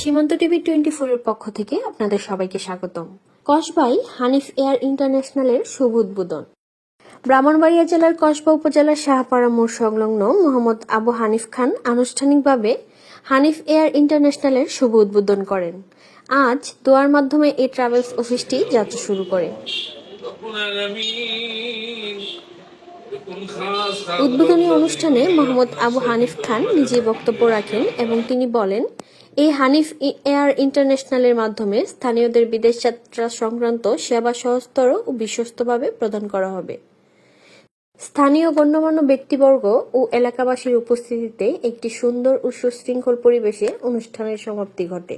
সীমান্ত TV twenty ফোরের পক্ষ থেকে আপনাদের সবাইকে স্বাগতম। কসবাই হানিফ এয়ার ইন্টারন্যাশনালের শুভ উদ্বোধন। ব্রাহ্মণবাড়িয়া জেলার কসবা উপজেলার শাহপাড়া মোড় সংলগ্ন মোহাম্মদ আবু হানিফ খান আনুষ্ঠানিকভাবে হানিফ এয়ার ইন্টারন্যাশনালের শুভ উদ্বোধন করেন। আজ দোয়ার মাধ্যমে এই ট্রাভেলস অফিসটি যাত্রা শুরু করে। উদ্বোধনী অনুষ্ঠানে মোহাম্মদ আবু হানিফ খান নিজে বক্তব্য রাখেন এবং তিনি বলেন এই হানিফ এয়ার ইন্টারন্যাশনালের মাধ্যমে স্থানীয়দের বিদেশ যাত্রা সংক্রান্ত সেবা সহজতর ও বিশ্বস্তভাবে প্রদান করা হবে। স্থানীয় গণ্যমান্য ব্যক্তিবর্গ ও এলাকাবাসীর উপস্থিতিতে একটি সুন্দর ও সুশৃঙ্খল পরিবেশে অনুষ্ঠানের সমাপ্তি ঘটে।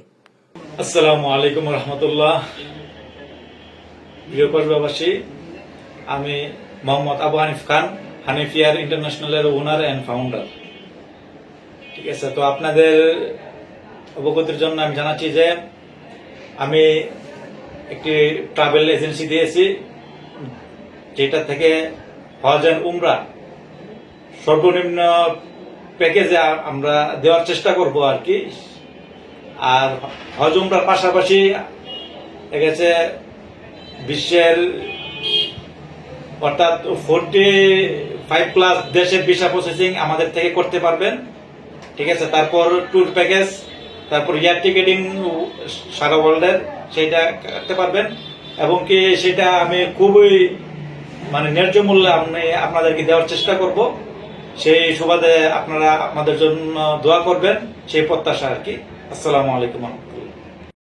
আসসালামু আলাইকুম রহমতুল্লাহ। প্রিয় কসবাবাসী আমি মোহাম্মদ আবু হানিফ খান হানিফিয়ার ইন্টারন্যাশনালের ওনার অ্যান্ড ফাউন্ডার ঠিক আছে, তো আপনাদের অবগতির জন্য আমি জানাচ্ছি যে আমি একটি ট্রাভেল এজেন্সি দিয়েছি, যেটা থেকে হজ অ্যান্ড উমরা সর্বনিম্ন প্যাকেজে আমরা দেওয়ার চেষ্টা করব আর কি। আর হজ উমরার পাশাপাশি গেছে বিশ্বের অর্থাৎ ফোরটি ফাইভ প্লাস দেশের ভিসা প্রসেসিং আমাদের থেকে করতে পারবেন। ঠিক আছে, তারপর ট্যুর প্যাকেজ তারপর এয়ার টিকেটিং সারা ওয়ার্ল্ডের সেইটা করতে পারবেন। এবং কি সেটা আমি খুবই মানে ন্যায্য মূল্যে আমি আপনাদেরকে দেওয়ার চেষ্টা করব। সেই সুবাদে আপনারা আমাদের জন্য দোয়া করবেন, সেই প্রত্যাশা আর কি। আসসালামু আলাইকুম।